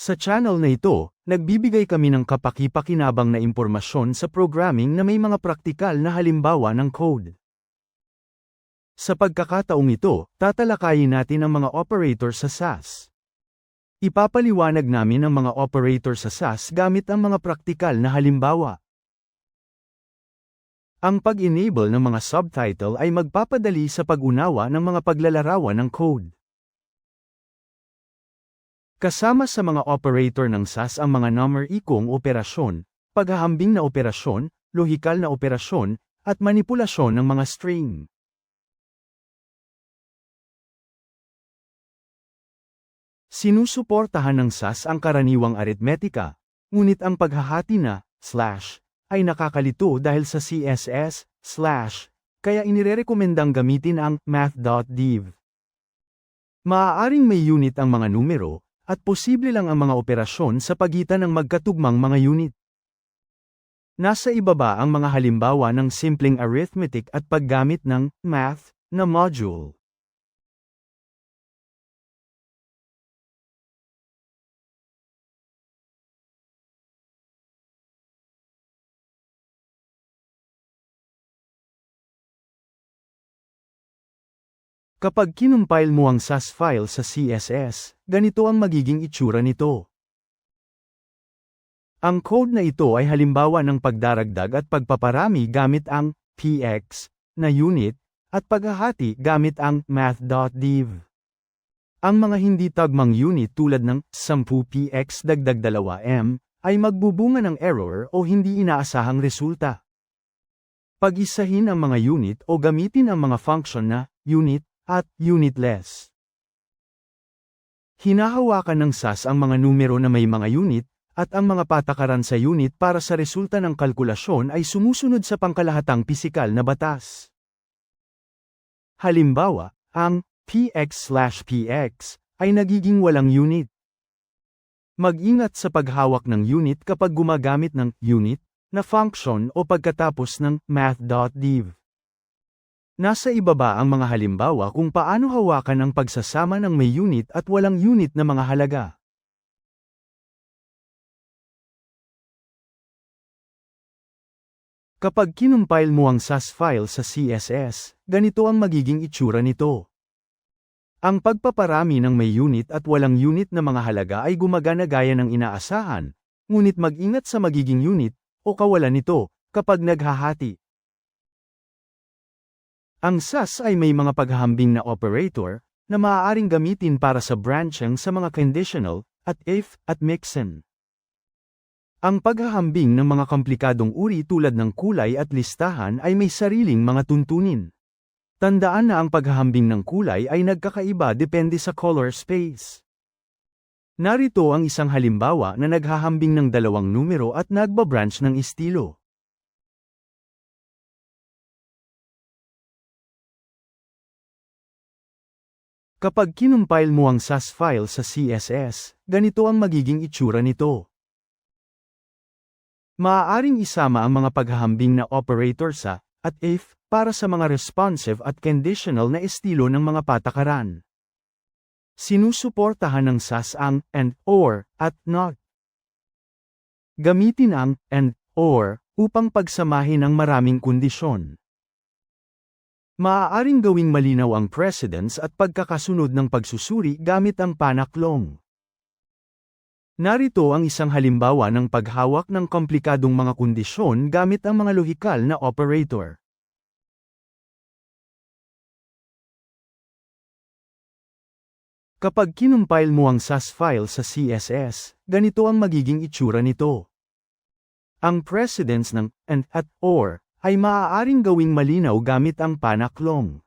Sa channel na ito, nagbibigay kami ng kapaki-pakinabang na impormasyon sa programming na may mga praktikal na halimbawa ng code. Sa pagkakataong ito, tatalakayin natin ang mga operator sa SAS. Ipapaliwanag namin ang mga operator sa SAS gamit ang mga praktikal na halimbawa. Ang pag-enable ng mga subtitle ay magpapadali sa pag-unawa ng mga paglalarawan ng code. Kasama sa mga operator ng SAS ang mga number ikong operasyon, paghahambing na operasyon, lohikal na operasyon, at manipulasyon ng mga string. Sinusuportahan ng SAS ang karaniwang aritmetika, ngunit ang paghahati na, slash, ay nakakalito dahil sa CSS, slash, kaya inirerekomendang gamitin ang math.div. Maaaring may unit ang mga numero, at posible lang ang mga operasyon sa pagitan ng magkatugmang mga unit. Nasa ibaba ang mga halimbawa ng simpleng arithmetic at paggamit ng math na module. Kapag kinumpile mo ang SAS file sa CSS, ganito ang magiging itsura nito. Ang code na ito ay halimbawa ng pagdaragdag at pagpaparami gamit ang px na unit at paghahati gamit ang math.div. Ang mga hindi tagmang unit tulad ng 10px dagdag 2m ay magbubunga ng error o hindi inaasahang resulta. Pag-isahin ang mga unit o gamitin ang mga function na unit at unitless. Hinahawakan ng SAS ang mga numero na may mga unit, at ang mga patakaran sa unit para sa resulta ng kalkulasyon ay sumusunod sa pangkalahatang pisikal na batas. Halimbawa, ang px/px ay nagiging walang unit. Mag-ingat sa paghawak ng unit kapag gumagamit ng unit na function o pagkatapos ng math.div. Nasa ibaba ang mga halimbawa kung paano hawakan ang pagsasama ng may unit at walang unit na mga halaga. Kapag kinumpile mo ang SAS file sa CSS, ganito ang magiging itsura nito. Ang pagpaparami ng may unit at walang unit na mga halaga ay gumagana gaya ng inaasahan, ngunit mag-ingat sa magiging unit, o kawalan nito, kapag naghahati. Ang SAS ay may mga paghahambing na operator, na maaaring gamitin para sa branching sa mga conditional, at if, at mixin. Ang paghahambing ng mga komplikadong uri tulad ng kulay at listahan ay may sariling mga tuntunin. Tandaan na ang paghahambing ng kulay ay nagkakaiba depende sa color space. Narito ang isang halimbawa na naghahambing ng dalawang numero at nagbabranch ng estilo. Kapag kinumpile mo ang SAS file sa CSS, ganito ang magiging itsura nito. Maaaring isama ang mga paghahambing na operator sa, at if, para sa mga responsive at conditional na estilo ng mga patakaran. Sinusuportahan ng SAS ang and, or, at not. Gamitin ang and, or, upang pagsamahin ang maraming kondisyon. Maaaring gawing malinaw ang precedence at pagkakasunod ng pagsusuri gamit ang panaklong. Narito ang isang halimbawa ng paghawak ng komplikadong mga kondisyon gamit ang mga lohikal na operator. Kapag kinumpile mo ang SAS file sa CSS, ganito ang magiging itsura nito. Ang precedence ng and at or ay maaaring gawing malinaw gamit ang panaklong.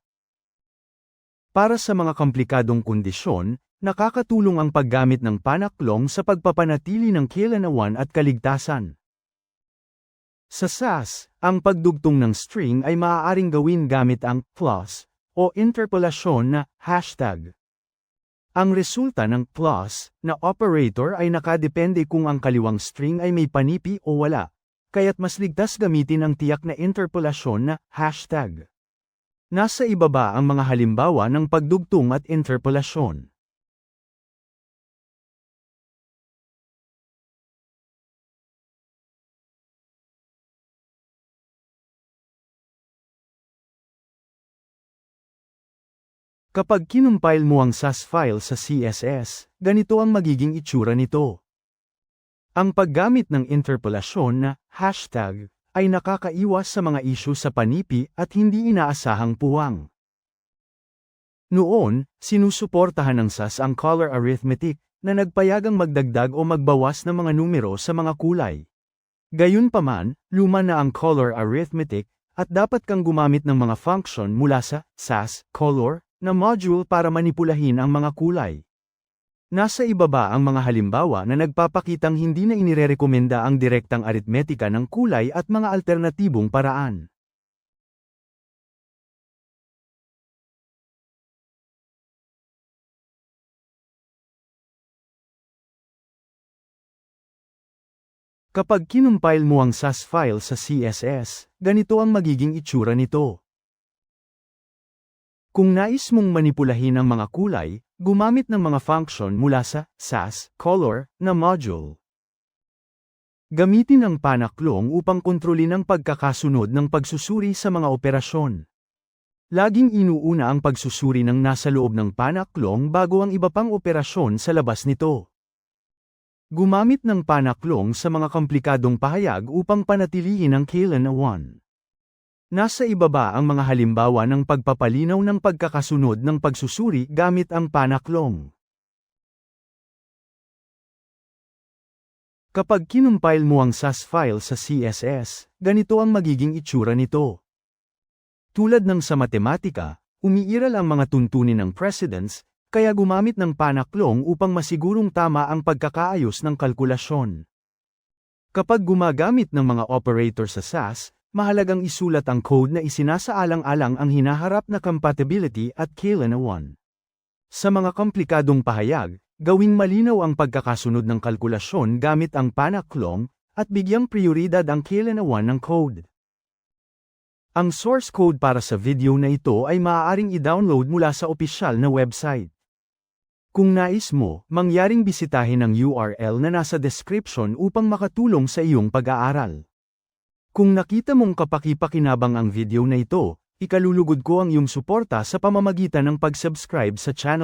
Para sa mga komplikadong kondisyon, nakakatulong ang paggamit ng panaklong sa pagpapanatili ng kailanawan at kaligtasan. Sa SAS, ang pagdugtong ng string ay maaaring gawin gamit ang plus o interpolasyon na hashtag. Ang resulta ng plus na operator ay nakadepende kung ang kaliwang string ay may panipi o wala kaya't mas ligtas gamitin ang tiyak na interpolasyon na hashtag. Nasa ibaba ang mga halimbawa ng pagdugtong at interpolasyon. Kapag kinumpile mo ang SAS file sa CSS, ganito ang magiging itsura nito. Ang paggamit ng interpolasyon na hashtag ay nakakaiwas sa mga issue sa panipi at hindi inaasahang puwang. Noon, sinusuportahan ng SAS ang color arithmetic na nagpayagang magdagdag o magbawas ng mga numero sa mga kulay. Gayunpaman, luma na ang color arithmetic at dapat kang gumamit ng mga function mula sa SAS color na module para manipulahin ang mga kulay. Nasa ibaba ang mga halimbawa na nagpapakitang hindi na inirerekomenda ang direktang aritmetika ng kulay at mga alternatibong paraan. Kapag kinumpile mo ang SAS file sa CSS, ganito ang magiging itsura nito. Kung nais mong manipulahin ang mga kulay, gumamit ng mga function mula sa SAS color na module. Gamitin ang panaklong upang kontrolin ang pagkakasunod ng pagsusuri sa mga operasyon. Laging inuuna ang pagsusuri ng nasa loob ng panaklong bago ang iba pang operasyon sa labas nito. Gumamit ng panaklong sa mga komplikadong pahayag upang panatilihin ang kailan na 1. Nasa ibaba ang mga halimbawa ng pagpapalinaw ng pagkakasunod ng pagsusuri gamit ang panaklong. Kapag kinumpile mo ang SAS file sa CSS, ganito ang magiging itsura nito. Tulad ng sa matematika, umiiral ang mga tuntunin ng precedence, kaya gumamit ng panaklong upang masigurong tama ang pagkakaayos ng kalkulasyon. Kapag gumagamit ng mga operator sa SAS, mahalagang isulat ang code na isinasaalang-alang ang hinaharap na compatibility at kailan na 1. Sa mga komplikadong pahayag, gawing malinaw ang pagkakasunod ng kalkulasyon gamit ang panaklong, at bigyang prioridad ang kailan na 1 ng code. Ang source code para sa video na ito ay maaaring i-download mula sa opisyal na website. Kung nais mo, mangyaring bisitahin ang URL na nasa description upang makatulong sa iyong pag-aaral. Kung nakita mong kapaki-pakinabang ang video na ito, ikalulugod ko ang iyong suporta sa pamamagitan ng pag-subscribe sa channel.